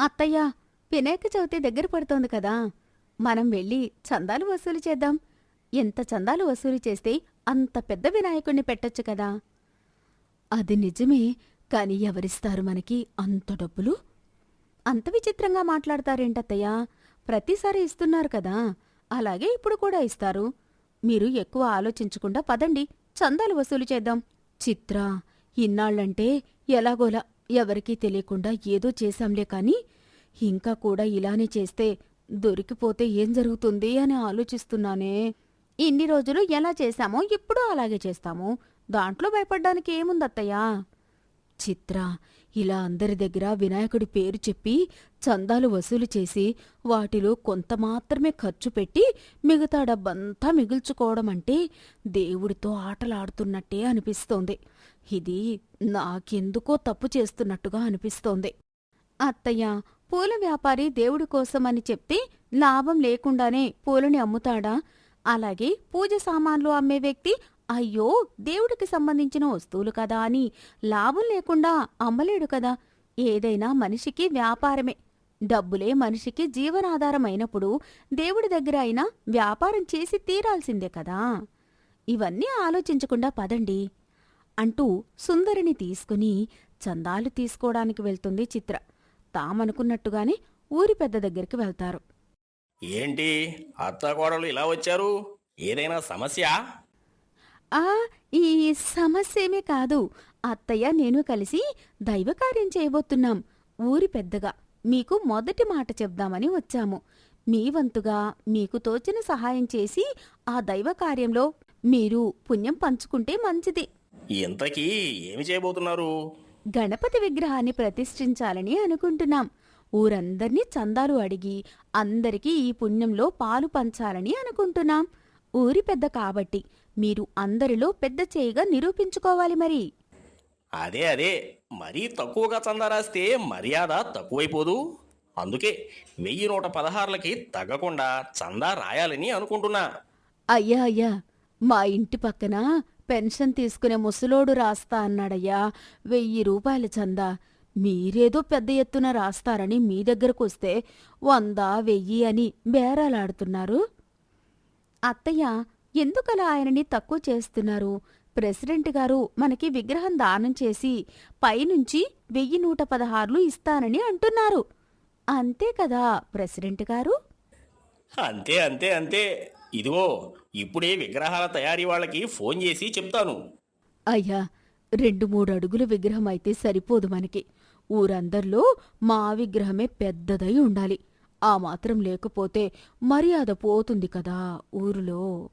అత్తయ్య వినాయక చవితి దగ్గర పడుతోంది కదా. మనం వెళ్ళి చందాలు వసూలు చేద్దాం. ఎంత చందాలు వసూలు చేస్తే అంత పెద్ద వినాయకుణ్ణి పెట్టొచ్చు కదా. అది నిజమే కాని ఎవరిస్తారు మనకి అంత డబ్బులు? అంత విచిత్రంగా మాట్లాడతారేంటత్తయ్య? ప్రతిసారి ఇస్తున్నారు కదా. అలాగే ఇప్పుడు కూడా ఇస్తారు. మీరు ఎక్కువ ఆలోచించకుండా పదండి చందాలు వసూలు చేద్దాం. చిత్ర ఇన్నాళ్ళంటే ఎలాగోలా ఎవరికీ తెలియకుండా ఏదో చేశాంలే కాని ఇంకా కూడా ఇలానే చేస్తే దొరికిపోతే ఏం జరుగుతుంది అని ఆలోచిస్తున్నానే. ఇన్ని రోజులు ఎలా చేశామో ఇప్పుడు అలాగే చేస్తాము. దాంట్లో భయపడ్డానికి ఏముందత్తయ్యా? చిత్ర ఇలా అందరి దగ్గర వినాయకుడి పేరు చెప్పి చందాలు వసూలు చేసి వాటిలో కొంత మాత్రమే ఖర్చు పెట్టి మిగతా డబ్బంతా మిగుల్చుకోవడం అంటే దేవుడితో ఆటలాడుతున్నట్టే అనిపిస్తోంది. ఇది నాకెందుకో తప్పు చేస్తున్నట్టుగా అనిపిస్తోంది. అత్తయ్య పూల వ్యాపారి దేవుడి కోసమని చెప్తే లాభం లేకుండానే పూలని అమ్ముతాడా? అలాగే పూజ సామాన్లు అమ్మే వ్యక్తి అయ్యో దేవుడికి సంబంధించిన వస్తువులు కదా అని లాభం లేకుండా అమ్మలేడు కదా. ఏదైనా మనిషికి వ్యాపారమే. డబ్బులే మనిషికి జీవనాధారం అయినప్పుడు దేవుడి దగ్గర అయినా వ్యాపారం చేసి తీరాల్సిందే కదా. ఇవన్నీ ఆలోచించకుండా పదండి. అంటూ సుందరిని తీసుకుని చందాలు తీసుకోవడానికి వెళ్తుంది చిత్ర. తామనుకున్నట్టుగానే ఊరి పెద్ద దగ్గరికి వెళ్తారు. ఏంటి అత్తకోడలు ఇలా వచ్చారు? ఏదైనా సమస్య? ఆ ఈ సమస్యేమీ కాదు. అత్తయ్య నేను కలిసి దైవకార్యం చేయబోతున్నాం. ఊరి పెద్దగా మీకు మొదటి మాట చెప్దామని వచ్చాము. మీ వంతుగా మీకు తోచిన సహాయం చేసి ఆ దైవ కార్యంలో మీరు పుణ్యం పంచుకుంటే మంచిది. ఇంతకీ ఏమి చేయబోతున్నారు? గణపతి విగ్రహాన్ని ప్రతిష్ఠించాలని అనుకుంటున్నాం. ఊరందర్నీ చందాలు అడిగి అందరికీ ఈ పుణ్యంలో పాలు పంచాలని అనుకుంటున్నాం. ఊరి పెద్ద కాబట్టి మీరు అందరిలో పెద్ద చేయిగా నిరూపించుకోవాలి మరి. అదే అదే. మరీ తక్కువగా చందా రాస్తే మర్యాద తక్కువైపోదు. అందుకే వెయ్యి నూట పదహారులకి తగ్గకుండా చందా రాయాలని అనుకుంటున్నా. అయ్యా అయ్యా. మా ఇంటి పక్కన పెన్షన్ తీసుకునే ముసలోడు రాస్తా అన్నాడయ్యా. వెయ్యి రూపాయల చందా. మీరేదో పెద్ద ఎత్తున రాస్తారని మీ దగ్గరకొస్తే వంద వెయ్యి అని బేరాలాడుతున్నారు. అత్తయ్య ఎందుకలా ఆయనని తక్కువ చేస్తున్నారు? ప్రెసిడెంట్ గారు మనకి విగ్రహం దానం చేసి పైనుంచి వెయ్యి నూట పదహార్లు ఇస్తానని అంటున్నారు. అంతే కదా ప్రెసిడెంట్ గారు? అంతే అంతే అంతే. ఇదిగో ఇప్పుడే విగ్రహాల తయారీ వాళ్ళకి ఫోన్ చేసి చెప్తాను. అయ్యా రెండు మూడు అడుగుల విగ్రహం అయితే సరిపోదు మనకి. ఊరందరిలో మా విగ్రహమే పెద్దదై ఉండాలి. ఆ మాత్రం లేకపోతే మర్యాద పోతుంది కదా ఊరిలో.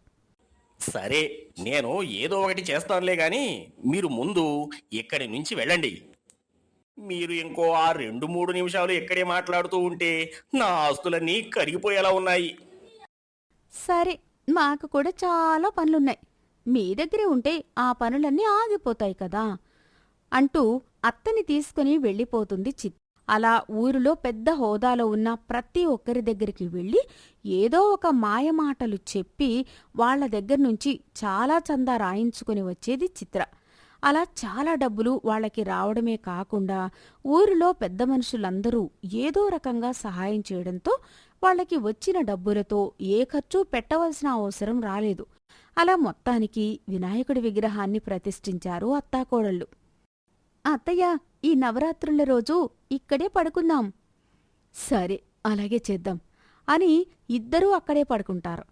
సరే నేను ఏదో ఒకటి చేస్తానులే గాని మీరు ముందు ఇక్కడి నుంచి వెళ్ళండి. మీరు ఇంకో ఆ రెండు మూడు నిమిషాలు ఇక్కడే మాట్లాడుతూ ఉంటే నా ఆస్తులన్నీ కరిగిపోయేలా ఉన్నాయి. సరే మాకు కూడా చాలా పనులున్నాయి. మీ దగ్గరే ఉంటే ఆ పనులన్నీ ఆగిపోతాయి కదా. అంటూ అత్తని తీసుకుని వెళ్ళిపోతుంది చిత్ అలా ఊరిలో పెద్ద హోదాలో ఉన్న ప్రతి ఒక్కరి దగ్గరికి వెళ్ళి ఏదో ఒక మాయమాటలు చెప్పి వాళ్ళ దగ్గర నుంచి చాలా చందా రాయించుకుని వచ్చేది చిత్ర. అలా చాలా డబ్బులు వాళ్ళకి రావడమే కాకుండా ఊరిలో పెద్ద మనుషులందరూ ఏదో రకంగా సహాయం చేయడంతో వాళ్ళకి వచ్చిన డబ్బులతో ఏ ఖర్చు పెట్టవలసిన అవసరం రాలేదు. అలా మొత్తానికి వినాయకుడి విగ్రహాన్ని ప్రతిష్ఠించారు అత్తాకోడళ్ళు. అత్తయ్య ఈ నవరాత్రుల రోజు ఇక్కడే పడుకుందాం. సరే అలాగే చేద్దాం అని ఇద్దరూ అక్కడే పడుకుంటారు.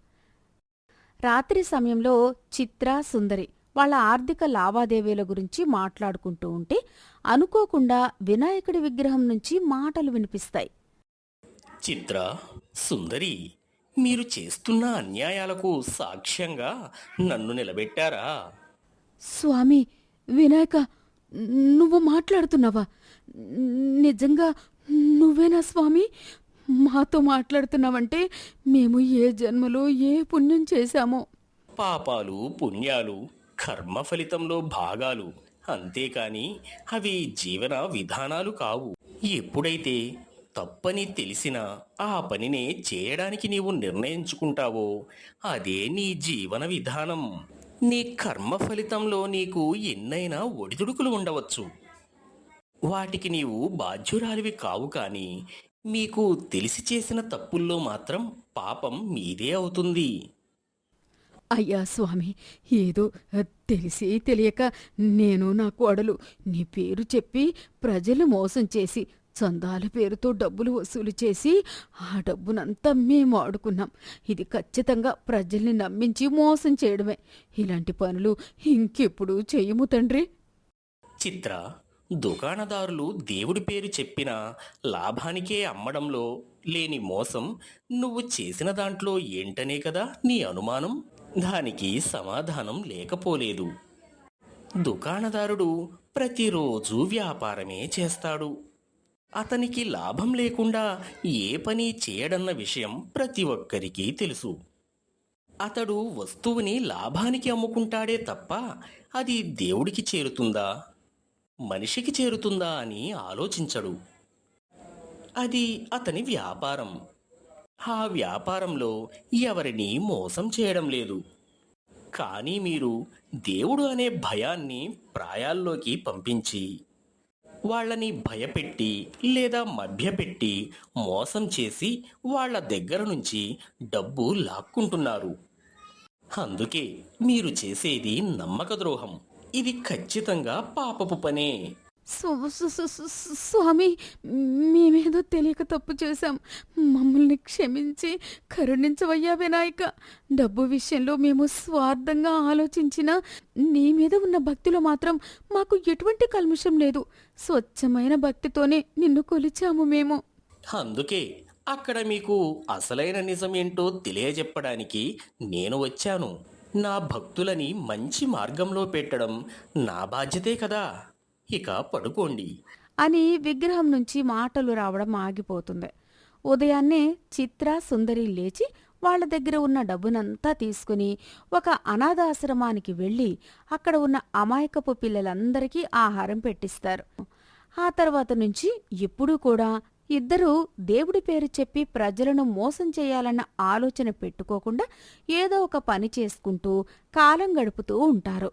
రాత్రి సమయంలో చిత్ర సుందరి వాళ్ళ ఆర్థిక లావాదేవీల గురించి మాట్లాడుకుంటూ ఉంటే అనుకోకుండా వినాయకుడి విగ్రహం నుంచి మాటలు వినిపిస్తాయి. చిత్ర సుందరి మీరు చేస్తున్న అన్యాయాలకు సాక్ష్యంగా నన్ను నిలబెట్టారా? స్వామి వినాయక నువ్వు మాట్లాడుతున్నావా? నిజంగా నువ్వేనా స్వామి? మాతో మాట్లాడుతున్నావంటే మేము ఏ జన్మలో ఏ పుణ్యం చేశామో. పాపాలు పుణ్యాలు కర్మ ఫలితంలో భాగాలు అంతేకాని అవి జీవన విధానాలు కావు. ఎప్పుడైతే తప్పని తెలిసినా ఆ పనినే చేయడానికి నీవు నిర్ణయించుకుంటావో అదే నీ జీవన విధానం. నీ కర్మ ఫలితంలో నీకు ఎన్నైనా ఒడిదుడుకులు ఉండవచ్చు. వాటికి నీవు బాధ్యురాలివి కావు కానీ మీకు తెలిసి చేసిన తప్పుల్లో మాత్రం పాపం మీదే అవుతుంది. అయ్యా స్వామి ఏదో తెలిసి తెలియక నేను నా కోడలు నీ పేరు చెప్పి ప్రజలు మోసం చేసి చందాల పేరుతో డబ్బులు వసూలు చేసి ఆ డబ్బునంతా మేము ఆడుకున్నాం. ఇది ఖచ్చితంగా ప్రజల్ని నమ్మించి మోసం చేయడమే. ఇలాంటి పనులు ఇంకెప్పుడు చేయము తండ్రి. చిత్ర దుకాణదారులు దేవుడి పేరు చెప్పిన లాభానికే అమ్మడంలో లేని మోసం నువ్వు చేసిన దాంట్లో ఏంటనే కదా నీ అనుమానం? దానికి సమాధానం లేకపోలేదు. దుకాణదారుడు ప్రతిరోజు వ్యాపారమే చేస్తాడు. అతనికి లాభం లేకుండా ఏ పని చేయడన్న విషయం ప్రతి ఒక్కరికి తెలుసు. అతడు వస్తువుని లాభానికి అమ్ముకుంటాడే తప్ప అది దేవుడికి చేరుతుందా? మనిషికి చేరుతుందా అని ఆలోచించడు. అది అతని వ్యాపారం. ఆ వ్యాపారంలో ఎవరిని మోసం చేయడం లేదు. కానీ మీరు దేవుడు అనే భయాన్ని ప్రాయాల్లోకి పంపించి వాళ్ళని భయపెట్టి లేదా మభ్యపెట్టి మోసం చేసి వాళ్ళ దగ్గర నుంచి డబ్బు లాక్కుంటున్నారు. అందుకే మీరు చేసేది నమ్మక ద్రోహం. ఇది ఖచ్చితంగా పాపపు పనే. స్వామి మేమేదో తెలియక తప్పు చేశాం. మమ్మల్ని క్షమించి కరుణించవయ్యా వినాయక. డబ్బు విషయంలో మేము స్వార్థంగా ఆలోచించిన నీ మీద ఉన్న భక్తిలో మాత్రం మాకు ఎటువంటి కల్మషం లేదు. స్వచ్ఛమైన భక్తితోనే నిన్ను కొలిచాము మేము. అందుకే అక్కడ మీకు అసలైన నిజం ఏంటో తెలియజెప్పడానికి నేను వచ్చాను. నా భక్తులని మంచి మార్గంలో పెట్టడం నా బాధ్యతే కదా? ఇక పడుకోండి. అని విగ్రహం నుంచి మాటలు రావడం ఆగిపోతుంది. ఉదయాన్నే చిత్ర సుందరి లేచి వాళ్ళ దగ్గర ఉన్న డబ్బునంతా తీసుకుని ఒక అనాథాశ్రమానికి వెళ్ళి అక్కడ ఉన్న అమాయకపు పిల్లలందరికీ ఆహారం పెట్టిస్తారు. ఆ తర్వాత నుంచి ఎప్పుడూ కూడా ఇద్దరూ దేవుడి పేరు చెప్పి ప్రజలను మోసం చేయాలన్న ఆలోచన పెట్టుకోకుండా ఏదో ఒక పని చేసుకుంటూ కాలం గడుపుతూ ఉంటారు.